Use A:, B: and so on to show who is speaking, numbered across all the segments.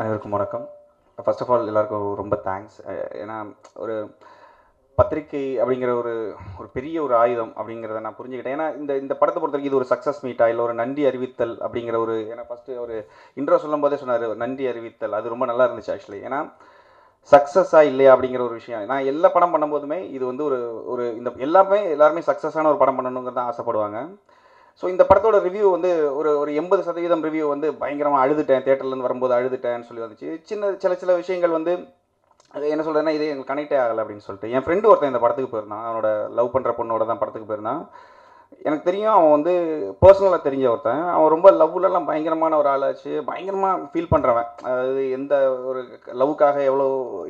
A: அனைவருக்கும் வணக்கம். First of all எல்லாருக்கும் ரொம்ப தேங்க்ஸ் ஏன்னா ஒரு பத்திரிக்கை அப்படிங்கிற ஒரு ஒரு பெரிய ஒரு ஆயுதம் அப்படிங்கிறத நான் புரிஞ்சுக்கிட்டேன். ஏன்னா இந்த இந்த படத்தை பொறுத்த வரைக்கும் இது ஒரு சக்ஸஸ் மீட்டா இல்லை ஒரு நன்றி அறிவித்தல் அப்படிங்கிற ஒரு ஏன்னா ஃபஸ்ட்டு ஒரு இன்ட்ரோ சொல்லும் போதே சொன்னார் நன்றி அறிவித்தல் அது ரொம்ப நல்லா இருந்துச்சு ஆக்சுவலி ஏன்னா சக்ஸஸாக இல்லையா அப்படிங்கிற ஒரு விஷயம். நான் எல்லா படம் பண்ணும்போதுமே இது வந்து ஒரு ஒரு இந்த எல்லாமே எல்லாருமே சக்ஸஸான ஒரு படம் பண்ணணுங்கிறது தான் ஆசைப்படுவாங்க. ஸோ இந்த படத்தோட ரிவ்யூ வந்து ஒரு ஒரு எண்பது சதவீதம் ரிவ்யூ வந்து பயங்கரமாக அழுதுட்டேன். தேட்டர்லேருந்து வரும்போது அழுதுட்டேன்னு சொல்லி வந்துச்சு. சின்ன சில சில விஷயங்கள் வந்து அது என்ன சொல்கிறேன்னா இது எங்களுக்கு கனெக்டே ஆகலை அப்படின்னு சொல்லிட்டு. என் ஃப்ரெண்டு ஒருத்தன் இந்த படத்துக்கு போயிருந்தான். அவனோட லவ் பண்ணுற பொண்ணோட தான் படத்துக்கு போயிருந்தான். எனக்கு தெரியும் அவன் வந்து பர்சனலாக தெரிஞ்ச ஒருத்தன். அவன் ரொம்ப லவ்லலாம் பயங்கரமான ஒரு ஆளாச்சு. பயங்கரமாக ஃபீல் பண்ணுறவன் அதாவது எந்த ஒரு லவ்வுக்காக எவ்வளோ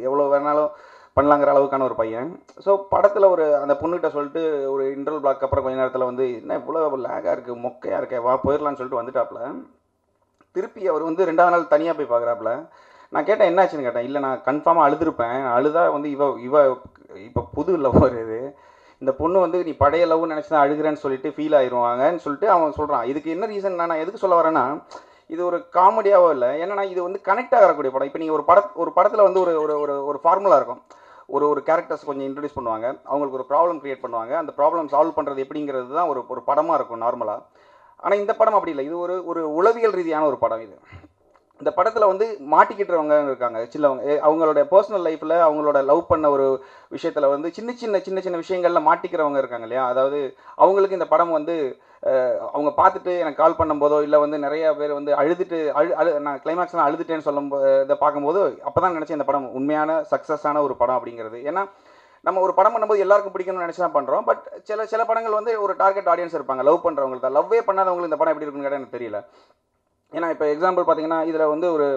A: எவ்வளோ வேணாலும் பண்ணலாங்கிற அளவுக்கான ஒரு பையன். ஸோ படத்தில் ஒரு அந்த பொண்ணுகிட்ட சொல்லிட்டு ஒரு இன்டர்வல் பிளாக் அப்புறம் கொஞ்ச நேரத்தில் வந்து என்ன இவ்வளோ லேகாக இருக்குது மொக்கையாக இருக்கே வா போயிடலான்னு சொல்லிட்டு வந்துட்டாப்புல திருப்பி அவர் வந்து ரெண்டாவது நாள் தனியாக போய் பார்க்குறாப்புல நான் கேட்டேன் என்னாச்சுன்னு கேட்டேன். இல்லை நான் கன்ஃபார்மாக அழுதுருப்பேன். அழுதா வந்து இவ இவ இப்போ புது லவ் இது. இந்த பொண்ணு வந்து நீ பழைய லவ் நினச்சி தான் அழுகிறேன்னு சொல்லிட்டு ஃபீல் ஆயிடுவாங்கன்னு சொல்லிட்டு அவன் சொல்கிறான் இதுக்கு என்ன ரீசன் நான் எதுக்கு சொல்ல வரேன்னா இது ஒரு காமெடியாவோ இல்லை. என்னன்னா இது வந்து கனெக்ட் ஆகக்கூடிய படம். இப்போ நீங்கள் ஒரு பட ஒரு படத்தில் வந்து ஒரு ஒரு ஒரு ஒரு ஃபார்முலா இருக்கும். ஒரு ஒரு கேரக்டர்ஸ் கொஞ்சம் இன்ட்ரடியூஸ் பண்ணுவாங்க. அவங்களுக்கு ஒரு ப்ராப்ளம் க்ரியேட் பண்ணுவாங்க. அந்த ப்ராப்ளம் சால்வ் பண்ணுறது எப்படிங்கிறது தான் ஒரு ஒரு படமாக இருக்கும் நார்மலாக ஆனால் இந்த படம் அப்படி இல்லை. இது ஒரு ஒரு உளவியல் ரீதியான ஒரு படம் இது. இந்த படத்தில் வந்து மாட்டிக்கிட்டுறவங்க இருக்காங்க. சிலவங்க எ- அவங்களோட பர்சனல் லைஃப்பில் அவங்களோட லவ் பண்ண ஒரு விஷயத்தில் வந்து சின்ன சின்ன சின்ன சின்ன விஷயங்களில் மாட்டிக்கிறவங்க இருக்காங்க இல்லையா? அதாவது அவங்களுக்கு இந்த படம் வந்து அவங்க பார்த்துட்டு எனக்கு கால் பண்ணும்போதோ இல்லை வந்து நிறைய பேர் வந்து அழுதுட்டு அழு அழு நான் கிளைமேக்ஸ்லாம் அழுதுட்டேன்னு சொல்லும் போ- இதை பார்க்கும்போது அப்போ தான் நினச்சேன் இந்த படம் உண்மையான சக்ஸஸான ஒரு படம் அப்படிங்கிறது. ஏன்னா நம்ம ஒரு படம் பண்ணும்போது எல்லாருக்கும் பிடிக்கணும்னு நினச்சி தான் பண்ணுறோம் பட் சில சில படங்கள் வந்து ஒரு டார்கெட் ஆடியன்ஸ் இருப்பாங்க. லவ் பண்ணுறவங்களுக்கு தான். லவ்வே பண்ணாதவங்களுக்கு இந்த படம் எப்படி இருக்குன்னு கேட்டால் எனக்கு தெரியல. ஏன்னா இப்போ எக்ஸாம்பிள் பார்த்தீங்கன்னா இதில் வந்து ஒரு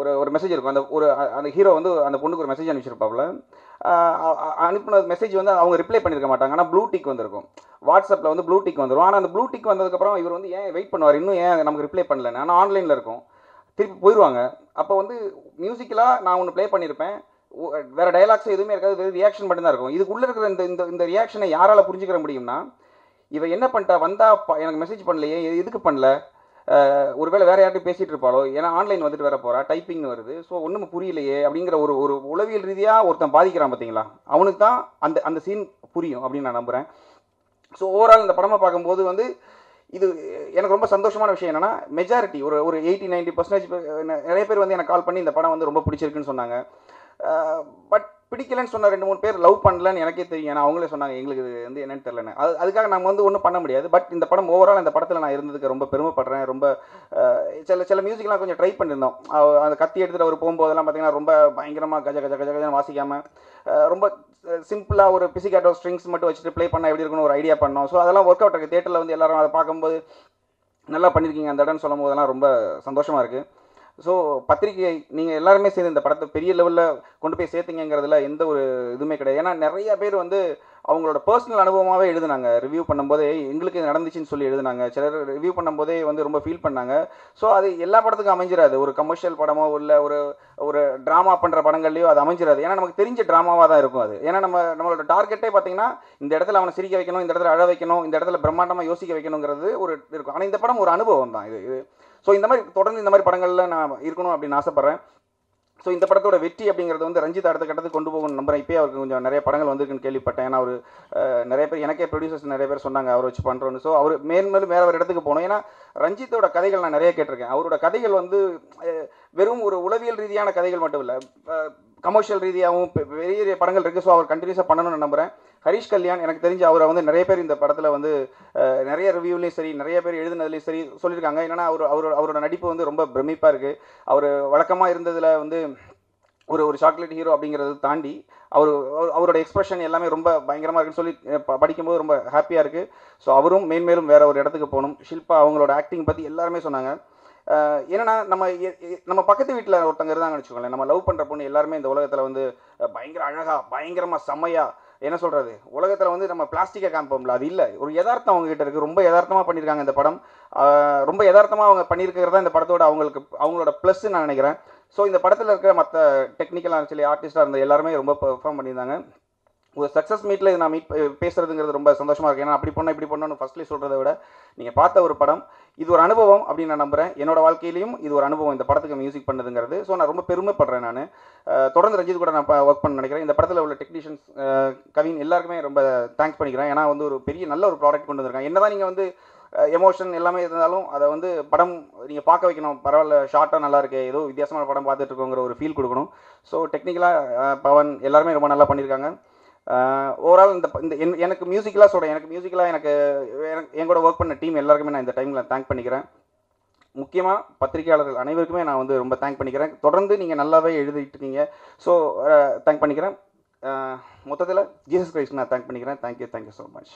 A: ஒரு ஒரு மெசேஜ் இருக்கும். அந்த ஒரு அந்த ஹீரோ வந்து அந்த பொண்ணுக்கு ஒரு மெசேஜ் அனுப்பிச்சிருப்பாப்புல. அனுப்பின மெசேஜ் வந்து அவங்க ரிப்ளை பண்ணியிருக்க மாட்டாங்க. ஆனால் ப்ளூ டிக் வந்திருக்கும். வாட்ஸ்அப்பில் வந்து ப்ளூ டிக் வந்துடும் ஆனால் அந்த ப்ளூ டிக் வந்ததுக்கப்புறம் இவர் வந்து ஏன் வெயிட் பண்ணுவார்? இன்னும் ஏன் நமக்கு ரிப்ளை பண்ணலன்னு? ஆனால் ஆன்லைனில் இருக்கும். திருப்பி போயிடுவாங்க அப்போ வந்து மியூசிக்கலாக நான் ஒன்று ப்ளே பண்ணியிருப்பேன் வேறு டைலாக்ஸ் எதுவுமே இருக்காது. வெறும் ரியாக்ஷன் மட்டும்தான் இருக்கும். இதுக்குள்ளே இருக்கிற இந்த இந்த இந்த ரியாக்ஷனை யாரால் புரிஞ்சுக்கிற முடியும்னா இவன் என்ன பண்ணிட்டா? வந்தா எனக்கு மெசேஜ் பண்ணலையே. எதுக்கு பண்ணல? ஒருவேளை வேற யார்கிட்ட பேசிட்டு இருப்பாளோ? ஏன்னா ஆன்லைன் வந்துட்டு வேற போறா டைப்பிங்னு வருது. ஸோ ஒன்றும் புரியலையே அப்படிங்கிற ஒரு ஒரு உளவியல் ரீதியாக ஒருத்தன் பாதிக்கிறான் பார்த்தீங்களா அவனுக்கு தான் அந்த அந்த சீன் புரியும் அப்படின்னு நான் நம்புகிறேன் ஸோ ஓவரால் இந்த படமாக பார்க்கும்போது வந்து இது எனக்கு ரொம்ப சந்தோஷமான விஷயம் என்னென்னா மெஜாரிட்டி ஒரு ஒரு எயிட்டி நைன்டி பர்சன்டேஜ் நிறைய பேர் வந்து எனக்கு கால் பண்ணி இந்த படம் வந்து ரொம்ப பிடிச்சிருக்குன்னு சொன்னாங்க. பட் பிடிக்கலன்னு சொன்ன ரெண்டு மூணு பேர் லவ் பண்ணலன்னு எனக்கே தெரியும். ஏன்னா அவங்களே சொன்னாங்க எங்களுக்கு இது வந்து என்னன்னு தெரியலன்னு. அது அதுக்காக நம்ம வந்து ஒன்றும் பண்ண முடியாது. பட் இந்த படம் ஓவரால் இந்த படத்தில் நான் இருந்ததுக்கு ரொம்ப பெருமைப்படுறேன். ரொம்ப சில சில மியூசிக்லாம் கொஞ்சம் ட்ரை பண்ணியிருந்தோம். அந்த கத்தி எடுத்துகிட்டு அவர் போகும்போதெல்லாம் பார்த்தீங்கன்னா ரொம்ப பயங்கரமாக கஜ கஜ கஜ கஜன்னு வாசிக்காமல் ரொம்ப சிம்பிளாக ஒரு பிசிகாட்டோ ஸ்ட்ரிங்ஸ் மட்டும் வச்சுட்டு ப்ளே பண்ணால் எப்படி இருக்குன்னு ஒரு ஐடியா பண்ணோம். ஸோ அதெல்லாம் ஒர்க் அவுட் இருக்குது தேட்டரில் வந்து எல்லாரும் அதை பார்க்கும்போது நல்லா பண்ணியிருக்கீங்க அந்த இடம்னு சொல்லும் போதெல்லாம் ரொம்ப சந்தோஷமாக இருக்குது ஸோ பத்திரிகை நீங்கள் எல்லாருமே சேர்ந்து இந்த படத்தை பெரிய லெவலில் கொண்டு போய் சேர்த்திங்கிறதுல எந்த ஒரு இதுவுமே கிடையாது. ஏன்னா நிறைய பேர் வந்து அவங்களோட பர்சனல் அனுபவமாகவே எழுதுனாங்க. ரிவ்யூ பண்ணும்போதே எங்களுக்கு இது நடந்துச்சுன்னு சொல்லி எழுதுனாங்க. சிலர் ரிவ்யூ பண்ணும்போதே வந்து ரொம்ப ஃபீல் பண்ணாங்க. ஸோ அது எல்லா படத்துக்கும் அமைஞ்சிடாது ஒரு கமர்ஷியல் படமோ இல்லை ஒரு ஒரு ட்ராமா பண்ணுற படங்கள்லையோ அது அமைஞ்சிடாது ஏன்னா நமக்கு தெரிஞ்ச ட்ராமாவாக தான் இருக்கும் அது. ஏன்னா நம்ம நம்மளோட டார்கெட்டே பார்த்தீங்கன்னா இந்த இடத்துல அவனை சிரிக்க வைக்கணும் இந்த இடத்துல அழ வைக்கணும் இந்த இடத்துல பிரம்மாண்டமாக யோசிக்க வைக்கணுங்கிறது ஒரு இருக்கும். ஆனால் இந்த படம் ஒரு அனுபவம் தான் இது இது. ஸோ இந்த மாதிரி தொடர்ந்து இந்த மாதிரி படங்களில் நான் இருக்கணும் அப்படின்னு ஆசைப்பட்றேன். ஸோ இந்த படத்தோட வெற்றி அப்படிங்கிறது வந்து ரஞ்சித் அடுத்த கட்டத்துக்கு கொண்டு போகணும் நம்புறேன். இப்போயே அவருக்கு கொஞ்சம் நிறைய படங்கள் வந்திருக்குன்னு கேள்விப்பட்டேன். ஏன்னா அவர் நிறைய பேர் எனக்கே ப்ரொடியூசர்ஸ் நிறைய பேர் சொன்னாங்க அவரை வச்சு பண்ணுறோன்னு ஸோ அவர் மேன்மேலும் வேற ஒரு இடத்துக்கு போகணும். ஏன்னா ரஞ்சித்தோட கதைகள் நான் நிறைய கேட்டிருக்கேன். அவரோட கதைகள் வந்து வெறும் ஒரு உளவியல் ரீதியான கதைகள் மட்டும் இல்லை கமர்ஷியல் ரீதியாகவும் பெரிய பெரிய படங்கள் இருக்குது ஸோ அவர் கண்டினியூஸாக பண்ணணும்னு நம்புகிறேன் ஹரிஷ் கல்யாண் எனக்கு தெரிஞ்சு அவரை வந்து நிறைய பேர் இந்த படத்தில் வந்து நிறைய ரிவ்யூலையும் சரி நிறைய பேர் எழுதுனதுலையும் சரி சொல்லியிருக்காங்க. என்னென்னா அவர் அவரோட அவரோட நடிப்பு வந்து ரொம்ப பிரமிப்பாக இருக்குது அவர் வழக்கமாக இருந்ததில் வந்து ஒரு ஒரு சாக்லேட் ஹீரோ அப்படிங்கிறத தாண்டி அவர் அவர்- அவரோட எக்ஸ்பிரஷன் எல்லாமே ரொம்ப பயங்கரமாக இருக்குன்னு சொல்லி படிக்கும்போது ரொம்ப ஹாப்பியாக இருக்குது ஸோ அவரும் மேன்மேலும் வேறு ஒரு இடத்துக்கு போகணும். ஷில்பா அவங்களோட ஆக்டிங் பற்றி எல்லாருமே சொன்னாங்க. என்னன்னா நம்ம எ- நம்ம பக்கத்து வீட்டில் ஒருத்தங்க இருந்தாங்கன்னு வச்சுக்கோங்களேன். நம்ம லவ் பண்ணுற பொண்ணு எல்லாருமே இந்த உலகத்தில் வந்து பயங்கர அழகாக பயங்கரமாக செம்மையாக என்ன சொல்கிறது உலகத்தில் வந்து நம்ம பிளாஸ்டிக்கை காமிப்போம்ல அது இல்லை. ஒரு யதார்த்தம் அவங்ககிட்ட இருக்குது ரொம்ப யதார்த்தமாக பண்ணியிருக்காங்க இந்த படம். ரொம்ப யதார்த்தமாக அவங்க பண்ணியிருக்கிறதா இந்த படத்தோட அவங்களுக்கு அவங்களோட ப்ளஸ்ன்னு நான் நினைக்கிறேன். ஸோ இந்த படத்தில் இருக்கிற மற்ற டெக்னிக்கலாக சரி ஆர்டிஸ்டாக இருந்த எல்லாருமே ரொம்ப பெர்ஃபார்ம் பண்ணியிருந்தாங்க. ஒரு சக்ஸஸ் மீட்டில் நான் மீட் பேசுறதுங்கிறது ரொம்ப சந்தோஷமாக இருக்கு. ஏன்னா அப்படி பண்ண இப்படி பண்ணணும்னு ஃபர்ஸ்ட்லேயே சொல்கிறத விட நீங்கள் பார்த்த ஒரு படம் இது ஒரு அனுபவம் அப்படின்னு நான் நம்புறேன். என்னோட வாழ்க்கையிலையும் இது ஒரு அனுபவம் இந்த படத்துக்கு மியூசிக் பண்ணதுங்கிறது. ஸோ நான் ரொம்ப பெருமைப்படுறேன் நான். தொடர்ந்து ரஞ்சித் கூட நான் ஒர்க் பண்ண நினைக்கிறேன். இந்த படத்தில் உள்ள டெக்னீஷியன்ஸ் கவின் எல்லாருக்குமே ரொம்ப தேங்க்ஸ் பண்ணிக்கிறேன். ஏன்னா வந்து ஒரு பெரிய நல்ல ஒரு ப்ராடக்ட் கொண்டு வந்திருக்காங்க. என்னதான் நீங்கள் வந்து எமோஷன் எல்லாமே இருந்தாலும் அதை வந்து படம் நீங்கள் பார்க்க வைக்கணும். பரவாயில்ல ஷார்ட்டாக நல்லா இருக்கு. ஏதோ வித்தியாசமான படம் பார்த்துட்டு இருக்கோங்கிற ஒரு ஃபீல் கொடுக்கணும். ஸோ டெக்னிக்கலாக பவன் எல்லாருமே ரொம்ப நல்லா பண்ணியிருக்காங்க ஓவரால் இந்த இந்த என்- எனக்கு மியூசிக்கலாக சொல்கிறேன் எனக்கு மியூசிக்கலாக எனக்கு எனக்கு என் கூட ஒர்க் பண்ண டீம் எல்லாருக்குமே நான் இந்த டைமில் தேங்க் பண்ணிக்கிறேன். முக்கியமாக பத்திரிகையாளர்கள் அனைவருக்குமே நான் வந்து ரொம்ப தேங்க் பண்ணிக்கிறேன். தொடர்ந்து நீங்கள் நல்லாவே எழுதிட்டு இருக்கீங்க. ஸோ தேங்க் பண்ணிக்கிறேன். மொத்தத்தில் ஜீசஸ் கிரைஸ்ட் நான் தேங்க் பண்ணிக்கிறேன். Thank you thank you so much